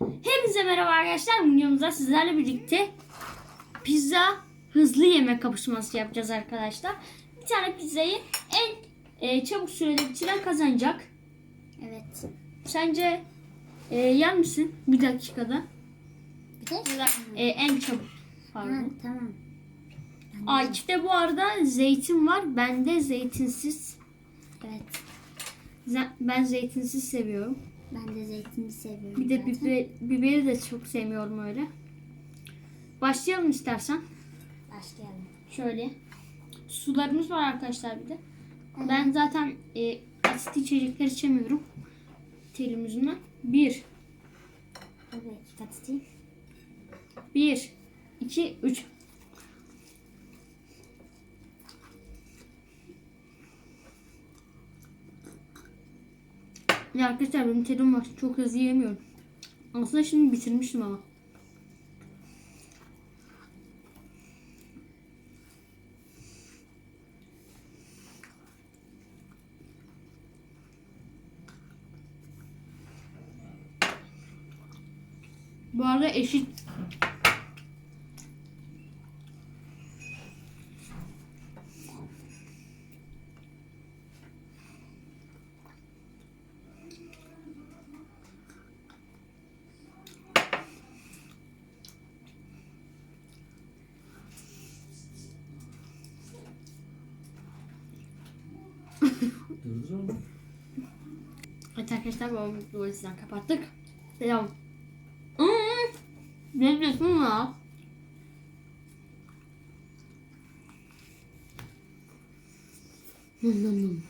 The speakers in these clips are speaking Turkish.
Hepinize merhaba arkadaşlar. Videomuzda sizlerle birlikte pizza hızlı yemek kapışması yapacağız arkadaşlar. Bir tane pizzayı en e, çabuk sürede bitiren kazanacak. Evet. Sence e, yer misin bir dakikada? Bir de Ya da, e, en çabuk. ha, Pardon. tamam. Akif'te bu arada zeytin var. Bende zeytinsiz. Evet. Ben zeytinsiz seviyorum. Ben de zeytini seviyorum. Bir de zaten. biber, biberi de çok sevmiyorum öyle. Başlayalım istersen. Başlayalım. Şöyle. Sularımız var arkadaşlar bir de. Ben zaten e, asitli içecekler içemiyorum. Terim yüzünden. Bir. Evet. Katı Bir. iki, Üç. Ya arkadaşlar benim terim var. Çok hızlı yemiyorum. Aslında şimdi bitirmiştim ama. Bu arada eşit Durduralım. Evet arkadaşlar bu yüzden kapattık. Devam. Hmm. Ne diyorsun ya? Nım nım nım.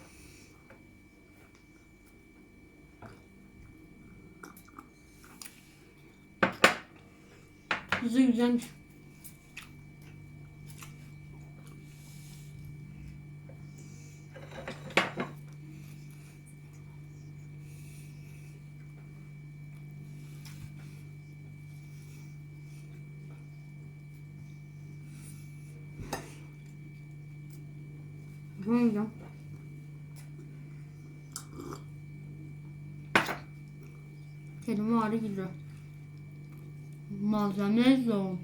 Güzel güzelmiş. Güzel. Kelime ağrı gidiyor. Malzeme zor.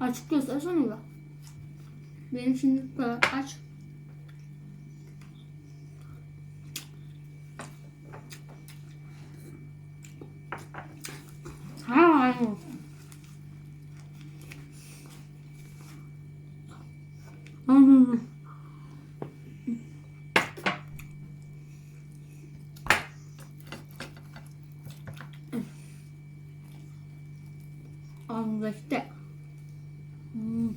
Açık göstersene be. Benim şimdi bu kadar aç. Ha. Hmm. Ağzımdaki Hmm.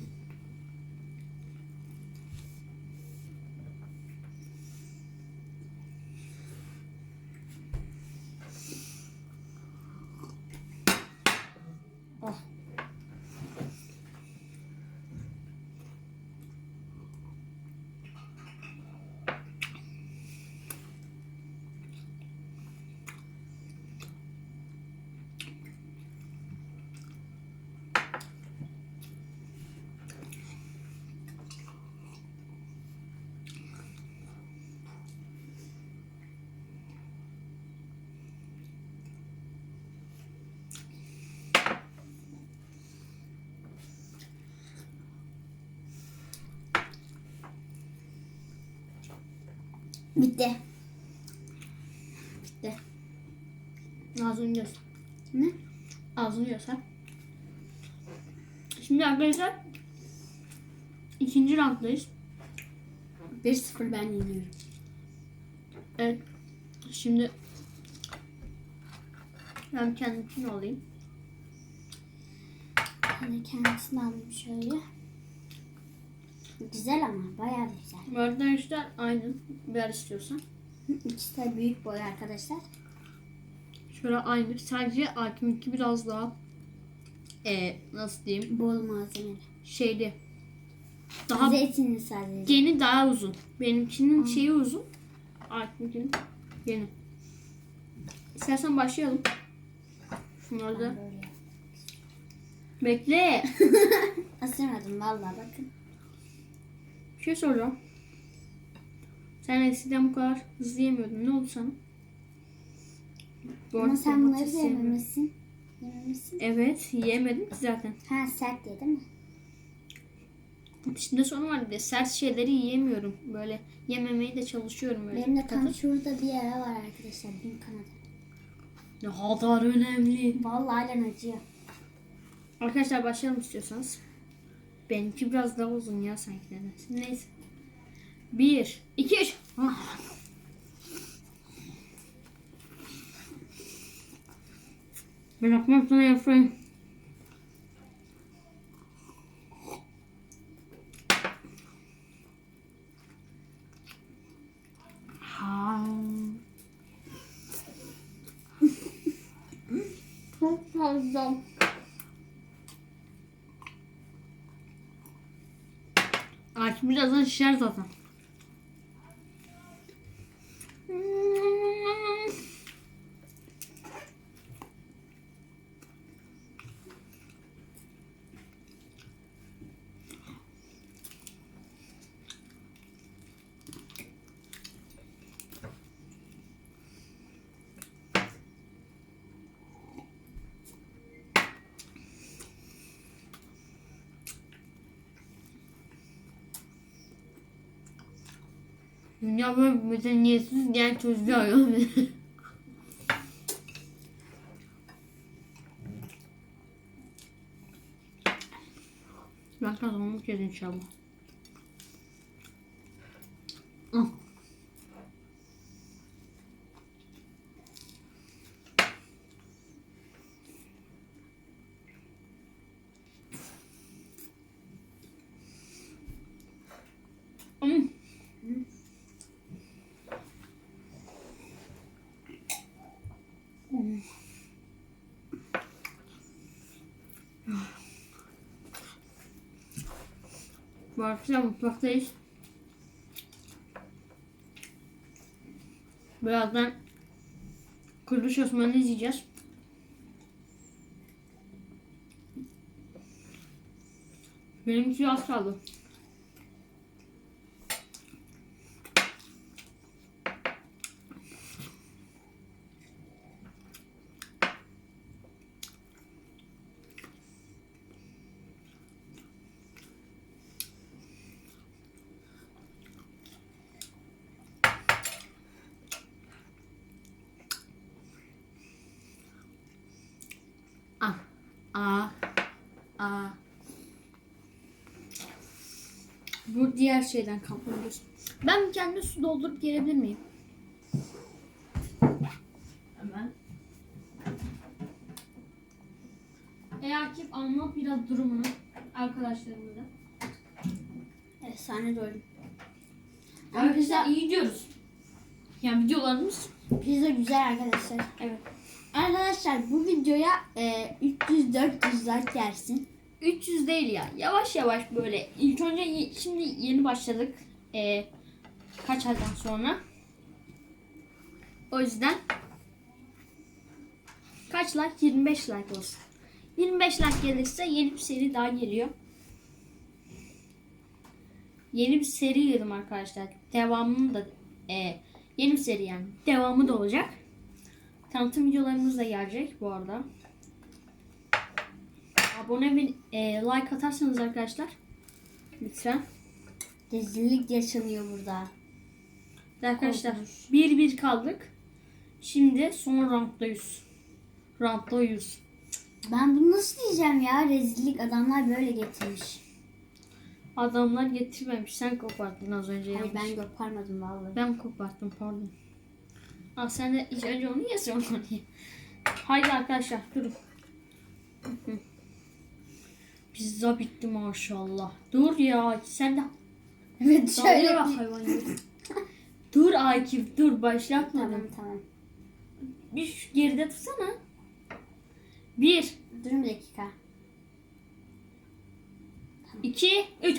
Oh. Bitti. Bitti. Ağzını göster. Ne? Ağzını göster. Şimdi arkadaşlar ikinci rounddayız. 1-0 ben yeniyorum. Evet. Şimdi ben kendimkini alayım. Ben de kendisini alayım şöyle. Güzel ama bayağı güzel. Bu arada aynı. Ver istiyorsan. İkisi de büyük boy arkadaşlar. Şöyle aynı. Sadece Akim'inki biraz daha e, nasıl diyeyim Bol malzemeli. şeyli. Daha Zeytinli sadece. geni daha uzun. Benimkinin şeyi uzun. Akim'inkinin geni. İstersen başlayalım. Şunları da. Bekle. Asırmadım vallahi bakın. Şey soracağım. Sen eskiden bu kadar hızlı yemiyordun. Ne oldu sana? Bu Ama arada sen bunları domates da yemiyorum. yememişsin. Yememişsin. Evet yiyemedim ki zaten. Ha sert diye değil mi? İçinde sorun var bir de sert şeyleri yiyemiyorum. Böyle yememeye de çalışıyorum böyle. Benim de tam Tadı- şurada bir yara var arkadaşlar. Büyük kanadı. Ne kadar önemli. Vallahi halen acıyor. Arkadaşlar başlayalım istiyorsanız. Benimki biraz daha uzun ya sanki nedense. Neyse. Bir, iki, üç. Ben akmam sana yapayım. Çok fazla. Birazdan şişer zaten. Dünya böyle medeniyetsiz diyen çocuğa yani. ben kazanmak kez inşallah. Ah. Mm. Bu akşam mutfaktayız. Birazdan Kuruluş Osman'ı izleyeceğiz. Benimki az kaldı. A. A. A. Bu diğer şeyden kaplıyoruz. Ben kendi su doldurup gelebilir miyim? Hemen. E Akif anlat biraz durumunu arkadaşlarımıza. Efsane doğru. Arkadaşlar iyi diyoruz. Yani videolarımız Pizza güzel arkadaşlar. evet. Arkadaşlar bu videoya e, 300-400 like gelsin. 300 değil ya. Yavaş yavaş böyle. İlk önce şimdi yeni başladık. Ee, kaç aydan sonra. O yüzden kaç like? 25 like olsun. 25 like gelirse yeni bir seri daha geliyor. Yeni bir seri yedim arkadaşlar. Devamını da e, yeni bir seri yani. Devamı da olacak. Tanıtım videolarımız da gelecek bu arada. Abone ve e, like atarsanız arkadaşlar lütfen. Rezillik yaşanıyor burada. Arkadaşlar Korkunç. 1-1 kaldık. Şimdi son rounddayız. Rounddayız. Ben bunu nasıl diyeceğim ya? Rezillik adamlar böyle getirmiş. Adamlar getirmemiş. Sen kopardın az önce Hayır ben koparmadım vallahi. Ben koparttım pardon. Aa, sen de ilk önce onu onu ye. Haydi arkadaşlar durun. Pizza bitti maşallah. Dur ya sen de Evet Şöyle hayvan dur Akif dur başlatmadım. Tamam tamam. Bir geride tutsana. Bir, Durun bir dakika. iki, üç.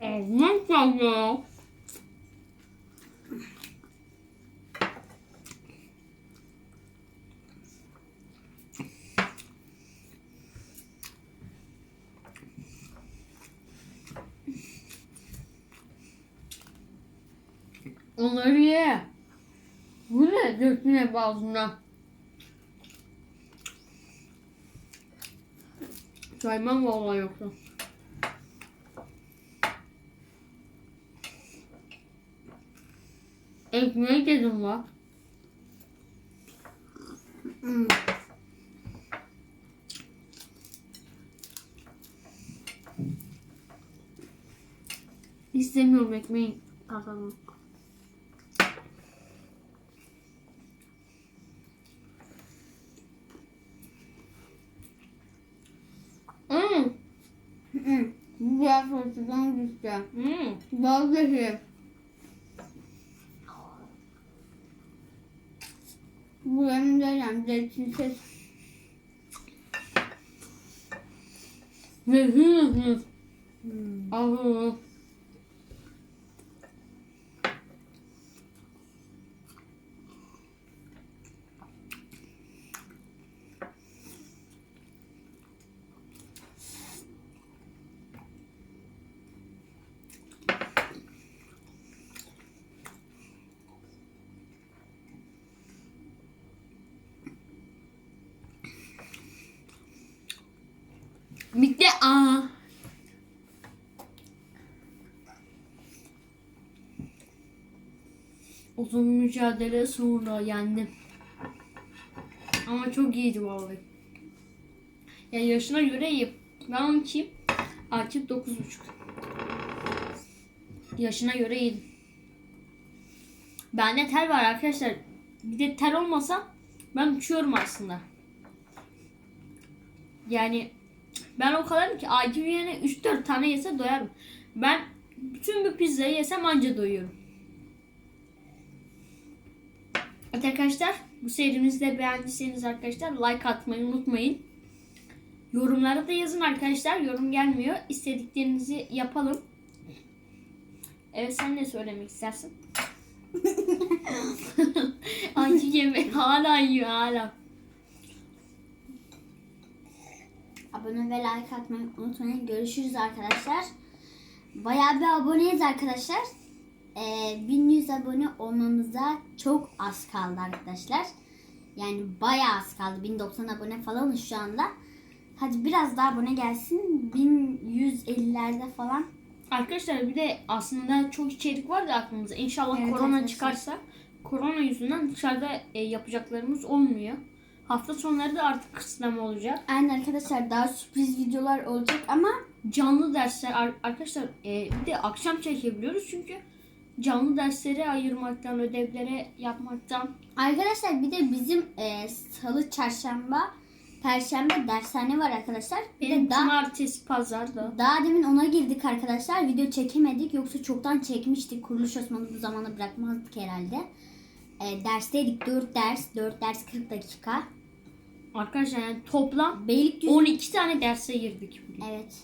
Aman tanrım. Onları ye. Ne? Döktün hep ağzına. Saymam vallahi yoksa. Ekmeği dedim bak. Hmm. İstemiyorum ekmeğin tadını. Hmm. Hmm. Biraz hoşçakalın düştü. Hmm. Vallahi. Bu benim dedem zeytinsiz. Lezzetli. Hmm. Ahı. Bitti. Aa. Uzun mücadele sonra yendim. Ama çok iyiydi vallahi. Ya yaşına göre iyi. Ben 12. Akif 9.5. Yaşına göre iyiydi. Bende tel var arkadaşlar. Bir de tel olmasa ben uçuyorum aslında. Yani ben o kadarım ki Akif yerine 3-4 tane yese doyarım. Ben bütün bir pizzayı yesem anca doyuyorum. Evet arkadaşlar bu serimizi de beğendiyseniz arkadaşlar like atmayı unutmayın. Yorumlara da yazın arkadaşlar. Yorum gelmiyor. İstediklerinizi yapalım. Evet sen ne söylemek istersin? Acı yemek hala yiyor hala. Abone ve like atmayı unutmayın. Görüşürüz arkadaşlar. Bayağı bir aboneyiz arkadaşlar. Ee, 1100 abone olmamıza çok az kaldı arkadaşlar. Yani bayağı az kaldı. 1090 abone falanız şu anda. Hadi biraz daha abone gelsin. 1150'lerde falan. Arkadaşlar bir de aslında çok içerik var da aklımızda. İnşallah Evet korona arkadaşlar. çıkarsa korona yüzünden dışarıda e, yapacaklarımız olmuyor. Hafta sonları da artık kısıtlama olacak. Aynen arkadaşlar daha sürpriz videolar olacak ama Canlı dersler ar- arkadaşlar e, bir de akşam çekebiliyoruz çünkü canlı derslere ayırmaktan, ödevlere yapmaktan arkadaşlar bir de bizim e, salı, çarşamba, perşembe dershane var arkadaşlar. Bir benim de daha cumartesi, pazar da Daha demin ona girdik arkadaşlar. Video çekemedik. Yoksa çoktan çekmiştik. Kuruluş Osman'ı bu zamana bırakmazdık herhalde. E, dersteydik. 4 ders. 4 ders 40 dakika. arkadaşlar yani toplam Beylikdüzü... 12 tane derse girdik bugün. Evet.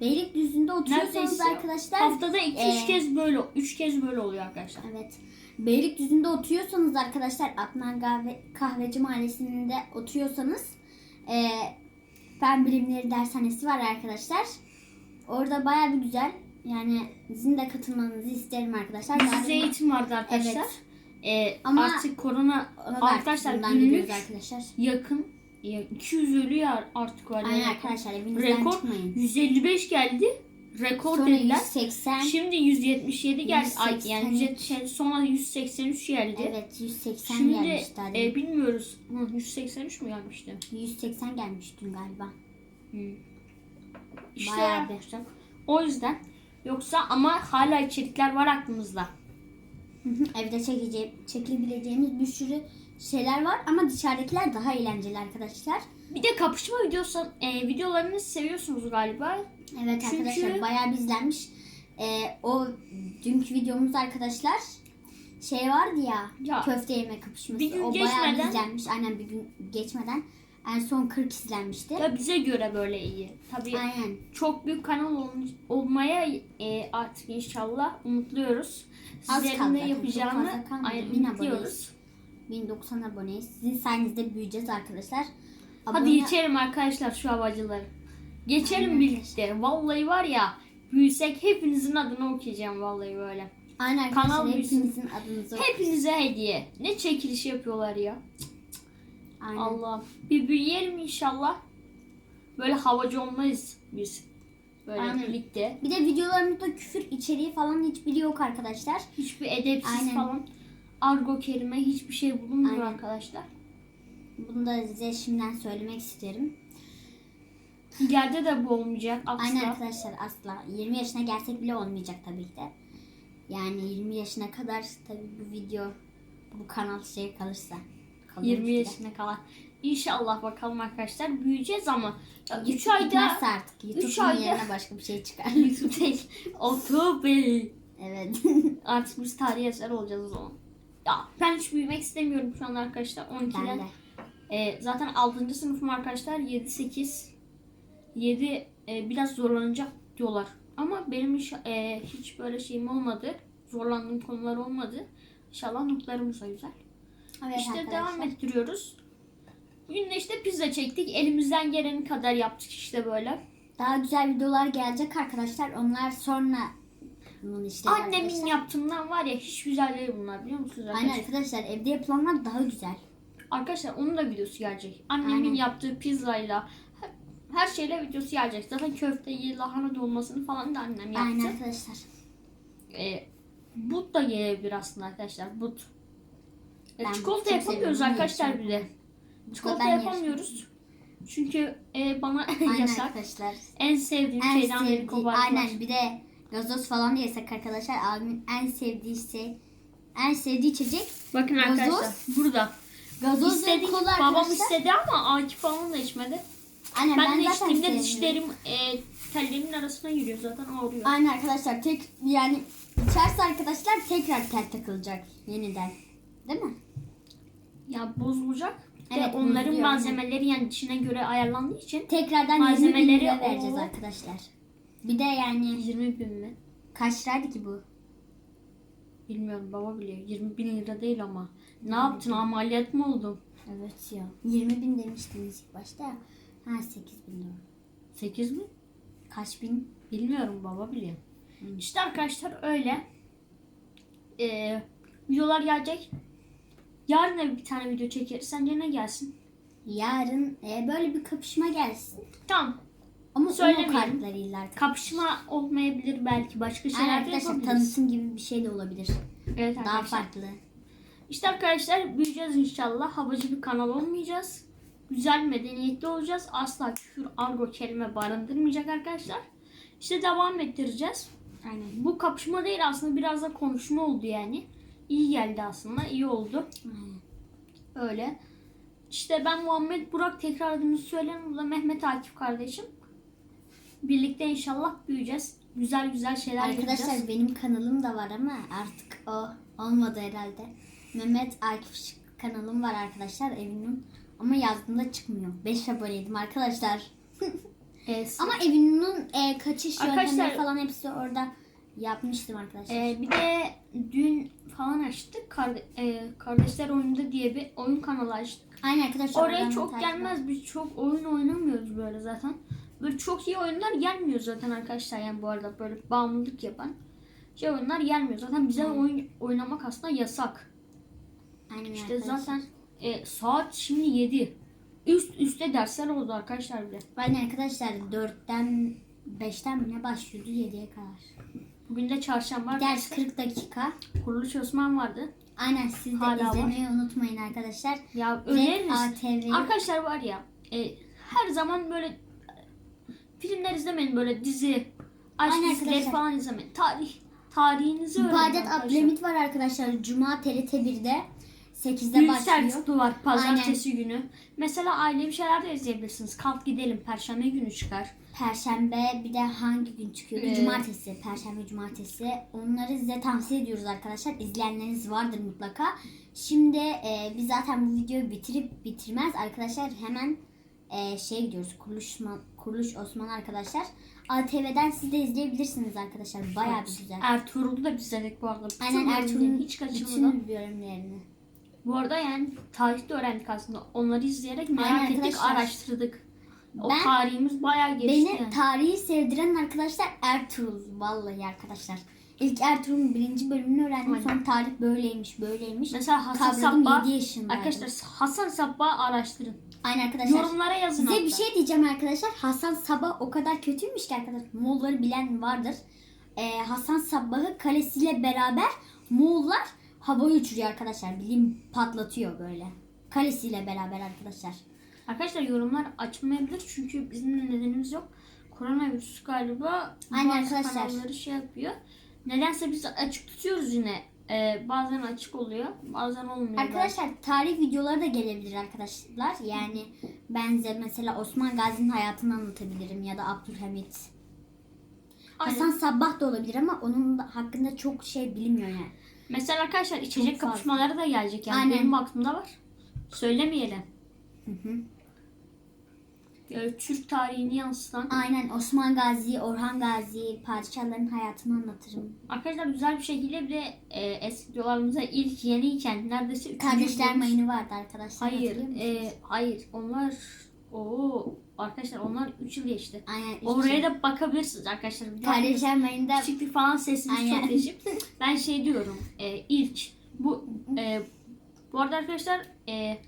Beylikdüzü'nde oturuyorsanız Neredeyse arkadaşlar... Haftada 2-3 e, kez böyle 3 kez böyle oluyor arkadaşlar. Evet. Beylikdüzü'nde oturuyorsanız arkadaşlar Adnan Kahve, Kahveci Mahallesi'nde oturuyorsanız e, Fen Bilimleri Dershanesi var arkadaşlar. Orada baya bir güzel. Yani sizin de katılmanızı isterim arkadaşlar. Yüze demin- eğitim vardı arkadaşlar. Evet. E, Ama artık korona Ona da arkadaşlar günlük arkadaşlar. yakın ya 200 ölü ya artık var. Aynen yani. arkadaşlar evinizden Rekor çıkmayın. 155 geldi. rekor Sonra dediler. 180. Şimdi 177 geldi. Ay, 183. yani 177 sonra 183 geldi. Evet 180 Şimdi gelmişti. hadi. e, bilmiyoruz. Hı, 183 mü gelmişti? 180 gelmiş dün galiba. İşte Bayağı arkadaşlar. O yüzden yoksa ama hala içerikler var aklımızda. Hı hı, Evde çekeceğim, çekebileceğimiz bir sürü şeyler var ama dışarıdakiler daha eğlenceli arkadaşlar. Bir de kapışma videosu e, videolarını seviyorsunuz galiba. Evet Çünkü- arkadaşlar bayağı bir izlenmiş. Ee, o dünkü videomuz arkadaşlar şey vardı ya, Ya, köfte yeme kapışması. bir gün o bayağı bir geçmeden- izlenmiş. Aynen bir gün geçmeden. En son 40 izlenmişti. Ya bize göre böyle iyi. Tabii Aynen. çok büyük kanal ol- olmaya e, artık inşallah umutluyoruz. Sizlerin de yapacağını umutluyoruz. 1090 aboneyiz. Sizin sayenizde büyüyeceğiz arkadaşlar. Hadi Abone- geçelim arkadaşlar şu havacıları. Geçelim Aynen birlikte. Vallahi var ya büyüsek hepinizin adını okuyacağım vallahi böyle. Aynen arkadaşlar Kanal büyüsün. hepinizin adınızı Hepinize hediye. Ne çekiliş yapıyorlar ya. Aynen. Allah. Bir büyüyelim inşallah. Böyle havacı olmayız biz. Böyle Aynen. birlikte. Bir de videolarımızda küfür içeriği falan hiçbiri yok arkadaşlar. Hiçbir edepsiz Aynen. falan argo kelime hiçbir şey bulunmuyor Aynen. arkadaşlar. Bunu da size şimdiden söylemek isterim. İleride de bu olmayacak asla. Aynen arkadaşlar asla. 20 yaşına gelsek bile olmayacak tabii ki de. Yani 20 yaşına kadar tabii bu video bu kanal şey kalırsa. kalırmış 20 bile. yaşına kadar. İnşallah bakalım arkadaşlar büyüyeceğiz ama 3 YouTube ayda artık. YouTube'un ayda- yerine başka bir şey çıkar. YouTube değil. Otobey. evet. Artık biz tarihi eser olacağız o zaman. Ya ben hiç büyümek istemiyorum şu an arkadaşlar. 12'den. ben de. E, zaten 6. sınıfım arkadaşlar 7-8 7 e, biraz zorlanacak diyorlar. Ama benim hiç, e, hiç böyle şeyim olmadı. Zorlandığım konular olmadı. İnşallah notlarımız da güzel. Evet işte arkadaşlar. devam ettiriyoruz. Bugün de işte pizza çektik. Elimizden geleni kadar yaptık işte böyle. Daha güzel videolar gelecek arkadaşlar. Onlar sonra bunun işte Annemin arkadaşlar. yaptığından var ya hiç güzel değil bunlar biliyor musunuz arkadaşlar? Aynen arkadaşlar evde yapılanlar daha güzel. Arkadaşlar onun da videosu gelecek. Annemin Aynen. yaptığı pizzayla her- her şeyle videosu gelecek. Zaten köfteyi, lahana dolmasını falan da annem yaptı. Aynen arkadaşlar. E, but da gelebilir aslında arkadaşlar. But. E, Ben çikolata yapamıyoruz arkadaşlar de. Çikolata yapamıyoruz. Çünkü e, bana Aynen yasak. arkadaşlar. En sevdiğim En şeyden biri sevdiği, kopartma. aynen bir de gazoz falan da yasak arkadaşlar. Abimin en sevdiği şey, en sevdiği içecek Bakın Gazoz. arkadaşlar burada. gazoz İstedi, ve kola babam arkadaşlar. istedi ama Akif falan da içmedi. Aynen Ben, ben, de zaten içtiğimde sevmiyorum. dişlerim e, tellerimin arasına giriyor zaten ağrıyor. Aynen arkadaşlar tek yani içerse arkadaşlar tekrar tel takılacak yeniden. Değil mi? Ya bozulacak. Evet, Ve onların bozuluyor, malzemeleri yani dişine göre ayarlandığı için Tekrardan Malzemeleri 20 bin lira vereceğiz o- arkadaşlar. Bir de yani 20 bin mi? kaç liraydı ki bu? Bilmiyorum baba biliyor. 20 bin lira değil ama. Ne yaptın ameliyat mı oldun? Evet ya. 20 bin demiştiniz ilk başta ya. Ha 8 bin lira. 8 mi? Kaç bin? Bilmiyorum baba biliyor. Hmm. İşte arkadaşlar öyle. Ee, videolar gelecek. Yarın da bir tane video çekeriz. Sence ne gelsin? Yarın e, böyle bir kapışma gelsin. Tamam. Ama Söylemeyelim. Uno kartlarıyla arkadaşlar. Kapışma olmayabilir belki. Başka şeyler de arkadaşlar yapabiliriz. tanıtım gibi bir şey de olabilir. Evet Daha arkadaşlar. farklı. İşte arkadaşlar büyüyeceğiz inşallah. Havacı bir kanal olmayacağız. Güzel medeniyetli olacağız. Asla küfür, argo kelime barındırmayacak arkadaşlar. İşte devam ettireceğiz. Aynen. Bu kapışma değil aslında biraz da konuşma oldu yani. İyi geldi aslında. iyi oldu. Öyle. İşte ben Muhammed Burak tekrar adımızı söylerim. Bu da Mehmet Akif kardeşim. Birlikte inşallah büyüyeceğiz. Güzel güzel şeyler Arkadaşlar yapacağız. benim kanalım da var ama artık o olmadı herhalde. Mehmet Akif kanalım var arkadaşlar Evin'in. Ama yazdığımda çıkmıyor. 5 aboneydim arkadaşlar. Ee, Ama Evin'in e, kaçış Arkadaşlar- yöntemleri falan hepsi orada yapmıştım arkadaşlar. Ee, bir de dün falan açtık. Karde- e, Kardeşler Oyunda diye bir oyun kanalı açtık. Aynen arkadaşlar. Oraya oradan çok takip edin. gelmez. Biz çok oyun oynamıyoruz böyle zaten. Böyle çok iyi oyunlar gelmiyor zaten arkadaşlar. Yani bu arada böyle bağımlılık yapan şey oyunlar gelmiyor. Zaten bize oyun oynamak aslında yasak. Aynen İşte arkadaşlar. zaten e, saat şimdi 7. Üst üste dersler oldu arkadaşlar bile. Aynen arkadaşlar 4'ten 5'ten mi ne başlıyordu 7'ye kadar. Bugün de çarşamba Ders arkadaşlar. 40 dakika. Kuruluş Osman vardı. Aynen siz de Hala var. izlemeyi unutmayın arkadaşlar. Ya öneririz. ATV. Arkadaşlar var ya e, her zaman böyle filmler izlemeyin böyle dizi, aşk Aynen dizileri arkadaşlar. falan izlemeyin. Tarih, tarihinizi öğrenin Badet arkadaşlar. Abdülhamit var arkadaşlar. Cuma TRT 1'de 8'de Büyük başlıyor. Selçuklu var pazartesi günü. Mesela ailevi şeyler de izleyebilirsiniz. Kalk gidelim perşembe günü çıkar. Perşembe bir de hangi gün çıkıyordu? Ee, Cumartesi. Perşembe, cumartesi. Onları size tavsiye ediyoruz arkadaşlar. İzleyenleriniz vardır mutlaka. Şimdi e, biz zaten bu videoyu bitirip bitirmez arkadaşlar hemen e, şey gidiyoruz. Kuruluş, Kuruluş Osman arkadaşlar. ATV'den siz de izleyebilirsiniz arkadaşlar. Bayağı bir güzel. Ertuğrul'u da biz izledik bu arada. Bütün Aynen Ertuğrul'un hiç kaçırmadan. bütün bölümlerini. Bu arada yani tarihte öğrendik aslında. Onları izleyerek merak Aynen ettik, arkadaşlar. araştırdık. O Ben- tarihimiz bayağı geçti. Beni tarihi sevdiren arkadaşlar Ertuğrul. Vallahi arkadaşlar. İlk Ertuğrul'un birinci bölümünü öğrendim. Aynen. Sonra tarih böyleymiş, böyleymiş. Mesela Hasan Kavradım Sabbah. 7 yaşındaydım. Arkadaşlar Hasan Sabbah'ı araştırın. Aynen arkadaşlar. Yorumlara yazın Size hatta. bir şey diyeceğim arkadaşlar. Hasan Sabah o kadar kötüymüş ki arkadaşlar. Moğolları bilen vardır. Ee, Hasan Sabah'ı kalesiyle beraber Moğollar havaya uçuruyor arkadaşlar. Bilim patlatıyor böyle. Kalesiyle beraber arkadaşlar. Arkadaşlar yorumlar açmayabilir çünkü bizim de nedenimiz yok. Koronavirüs galiba Aynen arkadaşlar. kanalları şey yapıyor. Nedense biz açık tutuyoruz yine. Ee, bazen açık oluyor, bazen olmuyor. Arkadaşlar tarih videoları da gelebilir arkadaşlar. Yani ben size mesela Osman Gazi'nin hayatını anlatabilirim ya da Abdülhamit. Aynen. Hasan Sabbah da olabilir ama onun da hakkında çok şey bilinmiyor yani. Mesela arkadaşlar içecek Çok kapışmaları da gelecek yani. Aynen. Benim aklımda var. Söylemeyelim. Hı hı. Yani Türk tarihini yansıtan. Aynen Osman Gazi, Orhan Gazi, padişahların hayatını anlatırım. Arkadaşlar güzel bir şekilde bir de e, eski videolarımıza ilk yeniyken neredeyse üçüncü Kardeşler videomuz- mayını vardı arkadaşlar. Hayır, hatırlıyor musunuz? e, hayır. Onlar o arkadaşlar onlar 3 yıl geçti. Aynen. üç Oraya da bakabilirsiniz arkadaşlar. Bir Kardeşler mayında Küçüklük falan sesimiz Aynen. çok değişik. Ben şey diyorum. E, ilk bu e, bu arada arkadaşlar e,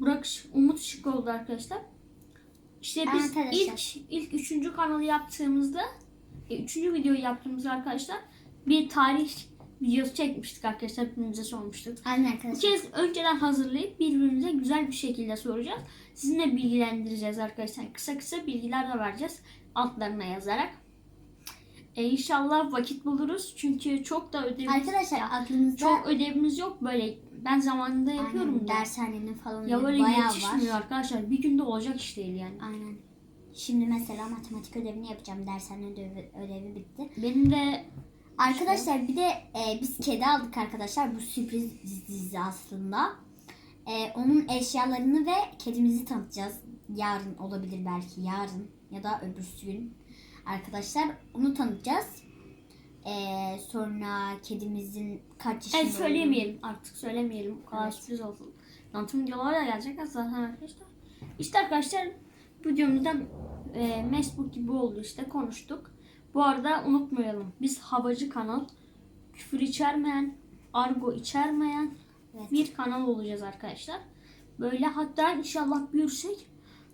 Burak Ş- Umut Şık oldu arkadaşlar. İşte biz Arkadaşlar. ilk ilk üçüncü kanalı yaptığımızda e, üçüncü videoyu yaptığımızda arkadaşlar bir tarih videosu çekmiştik arkadaşlar. Birbirimize sormuştuk. Aynen Bu arkadaşlar. kez önceden hazırlayıp birbirimize güzel bir şekilde soracağız. Sizinle bilgilendireceğiz arkadaşlar. Kısa kısa bilgiler de vereceğiz altlarına yazarak. E, inşallah vakit buluruz. Çünkü çok da ödevimiz, Arkadaşlar aklınızda çok ödevimiz yok böyle. Ben zamanında yapıyorum aynen, da. dershanenin falan Ya böyle bayağı yetişmiyor var. arkadaşlar. Bir günde olacak iş değil yani. Aynen. Şimdi mesela matematik ödevini yapacağım. Dershane ödevi, ödevi bitti. Benim de Arkadaşlar bir de e, biz kedi aldık arkadaşlar. Bu sürpriz dizi aslında. E, onun eşyalarını ve kedimizi tanıtacağız. Yarın olabilir belki yarın ya da öbürsü gün. Arkadaşlar onu tanıtacağız. E, sonra kedimizin kaç yaşında evet, söylemeyelim artık söylemeyelim. Bu kadar Evet. sürpriz olsun. Tanıtım videoları da gelecek zaten arkadaşlar. İşte arkadaşlar videomuzda e, Facebook gibi oldu işte konuştuk. Bu arada unutmayalım. Biz havacı kanal. Küfür içermeyen, argo içermeyen Evet. bir kanal olacağız arkadaşlar. Böyle hatta inşallah büyürsek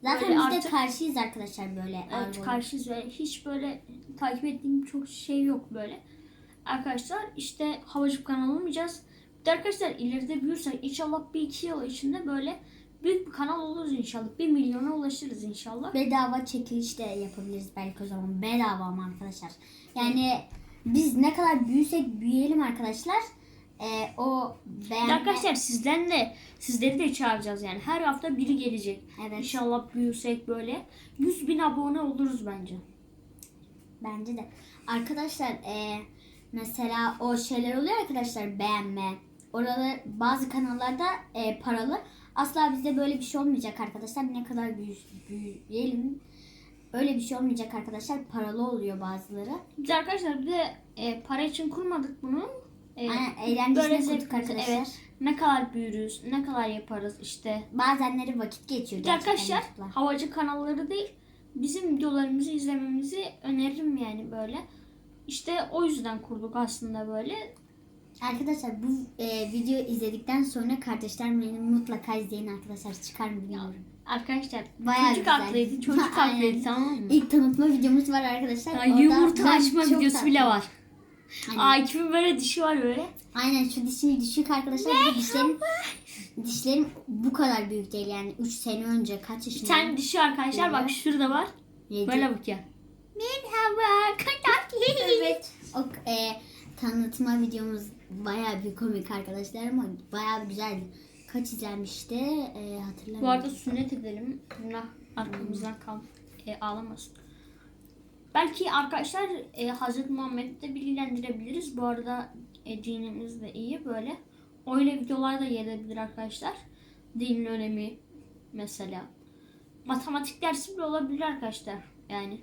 Zaten biz artık- de karşıyız arkadaşlar böyle. Evet karşıyız ve hiç böyle takip ettiğim çok şey yok böyle. Arkadaşlar işte havacılık kanalı olmayacağız. Bir de arkadaşlar ileride büyürsek inşallah bir iki yıl içinde böyle büyük bir kanal oluruz inşallah. Bir milyona ulaşırız inşallah. Bedava çekiliş de yapabiliriz belki o zaman. Bedava ama arkadaşlar. Yani biz ne kadar büyüsek büyüyelim arkadaşlar. Ee, o beğenme... arkadaşlar sizden de sizleri de çağıracağız yani. Her hafta biri gelecek. Evet. İnşallah büyürsek böyle 100 bin abone oluruz bence. Bence de. Arkadaşlar e, mesela o şeyler oluyor arkadaşlar beğenme. Oralar bazı kanallarda e, paralı. Asla bizde böyle bir şey olmayacak arkadaşlar. Ne kadar büyü- büyüyelim. Öyle bir şey olmayacak arkadaşlar. Paralı oluyor bazıları. Biz arkadaşlar bir de e, para için kurmadık bunu. E, Aynen, eğlencesine böyle kurduk arkadaşlar. Evet. Ne kadar büyürüz, ne kadar yaparız işte. Bazenleri vakit geçiyor Bir de arkadaşlar havacı kanalları değil bizim videolarımızı izlememizi öneririm yani böyle. İşte o yüzden kurduk aslında böyle. Arkadaşlar bu e, videoyu izledikten sonra kardeşler beni mutlaka izleyin arkadaşlar. Çıkar mı bilmiyorum. Arkadaşlar Bayağı çocuk güzel. haklıydı. Çocuk Aynen. haklıydı tamam mı? İlk tanıtma videomuz var arkadaşlar. Ya, Orada yumurta açma videosu bile tatlı- var. Aynen. Akif'in böyle dişi var böyle. Aynen şu dişim düşük arkadaşlar. Bir de dişlerim, dişlerim bu kadar büyük değil yani 3 sene önce kaç Bir yaşında? tane dişi arkadaşlar bak şurada var. Yedi. Böyle bak ya. Merhaba. Evet. O e, tanıtma videomuz bayağı bir komik arkadaşlar ama bayağı bir güzeldi. Kaç izlenmişti e, hatırlamıyorum. Bu arada sünnet edelim. Günah arkamızdan kal. E, ağlamasın. Belki arkadaşlar e, Hazreti Muhammed'i de bilgilendirebiliriz. Bu arada e, dinimiz de iyi böyle. Öyle videolar da gelebilir arkadaşlar. Dinin önemi mesela. Matematik dersi bile olabilir arkadaşlar. Yani.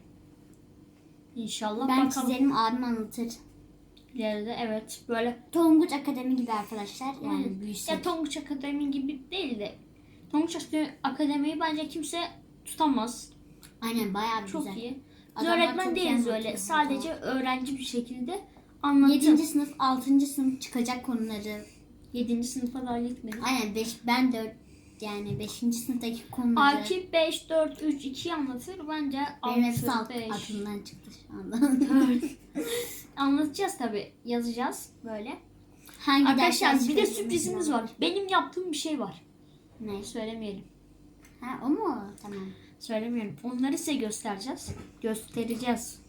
İnşallah ben bakalım. çizerim abim anlatır. İleride evet böyle Tonguç Akademi gibi arkadaşlar yani Aynen. büyüsün. Ya Tonguç Akademi gibi değil de Tonguç Akademi'yi bence kimse tutamaz. Aynen bayağı Çok güzel. iyi. Biz Adamlar öğretmen çok iyi değiliz öyle. anlatıyor. Sadece öğrenci bir şekilde anlattım. 7. sınıf 6. sınıf çıkacak konuları. 7. sınıfa daha gitmedim. Aynen 5 ben 4 yani 5. sınıftaki konuları. Akif 5, 4, 3, 2 anlatır. Bence Benim hepsi 6, alt 5. aklımdan çıktı şu anda. Anlatacağız tabi. Yazacağız böyle. Hangi Arkadaşlar dersler bir de çıkıyor? sürprizimiz var. Benim yaptığım bir şey var. Ne? Söylemeyelim. Ha o mu? Tamam. Söylemeyelim. Onları size göstereceğiz. Göstereceğiz.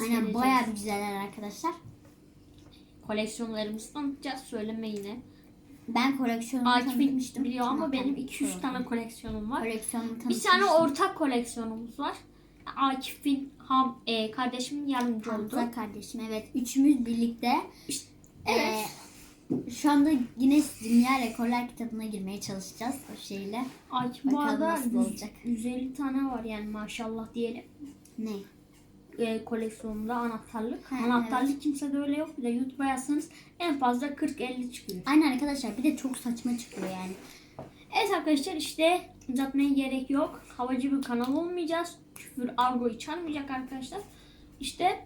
Aynen bayağı bir güzeller arkadaşlar. koleksiyonlarımızı tanıtacağız. Söyleme yine. Ben koleksiyonumu Akif tanıtmıştım. biliyor ama benim ben 200 tane koleksiyonum var. koleksiyonumu Bir tanıtmıştım. tane ortak koleksiyonumuz var. Akif'in ham, e, kardeşimin yardımcı oldu. Hamza kardeşim evet. Üçümüz birlikte. Evet. Ee, şu anda Guinness Dünya Rekorlar kitabına girmeye çalışacağız o şeyle. Akif bu Bakalım arada nasıl 100 olacak. 150 tane var yani maşallah diyelim. Ne? E, koleksiyonumda anahtarlık. Ha, anahtarlık kimse de öyle yok. Bir de YouTube'a yazsanız en fazla 40-50 çıkıyor. Aynen arkadaşlar bir de çok saçma çıkıyor yani. Evet arkadaşlar işte uzatmaya gerek yok. Havacı bir kanal olmayacağız. Küfür argo içermeyecek arkadaşlar. İşte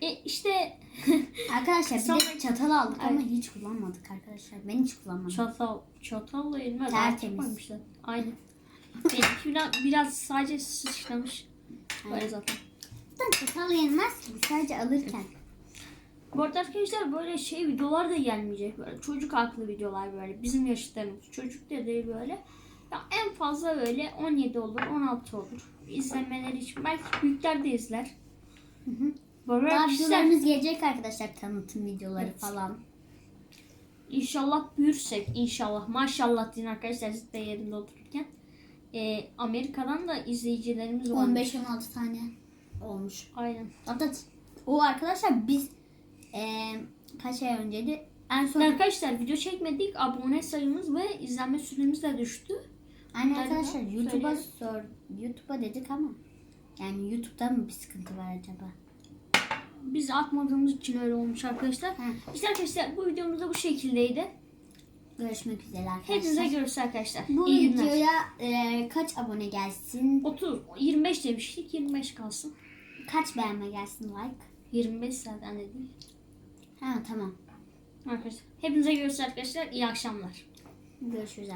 e, işte Arkadaşlar bir de çatal aldık ama hiç kullanmadık arkadaşlar. Ben hiç kullanmadım. çatal çatalla yenmez. Tertemiz. Koymuşlar. Aynen. Benimki biraz, biraz sadece sıçramış. Böyle zaten. Zaten çatal yenmez ki sadece alırken. Bu arada arkadaşlar böyle şey videolar da gelmeyecek böyle çocuk haklı videolar böyle bizim yaşıtlarımız çocuk da değil böyle ya en fazla böyle 17 olur 16 olur izlemeleri için belki büyükler de izler. Hı hı. Böyle Daha videolarımız gelecek arkadaşlar tanıtım videoları Evet. falan. inşallah büyürsek inşallah maşallah din arkadaşlar siz de yerinde otururken Ee, Amerika'dan da izleyicilerimiz var. 15-16 tane olmuş. Aynen. Hatta o arkadaşlar biz eee kaç ay önceydi en son Arkadaşlar video çekmedik abone sayımız ve izlenme süremiz de düştü. Aynen Bunları arkadaşlar YouTube'a sor YouTube'a dedik ama yani YouTube'da mı bir sıkıntı var acaba? Biz atmadığımız için öyle olmuş arkadaşlar. Ha, İşte arkadaşlar bu videomuz da bu şekildeydi. görüşmek üzere arkadaşlar. Hepinize görüşürüz arkadaşlar. Bu İyi günler. videoya eee, kaç abone gelsin? 30, 25 demiştik. 25 kalsın. Kaç beğenme gelsin like? 25 zaten dedik. Ha tamam. Arkadaşlar. Hepinize görüşürüz arkadaşlar. İyi akşamlar. Görüşürüz.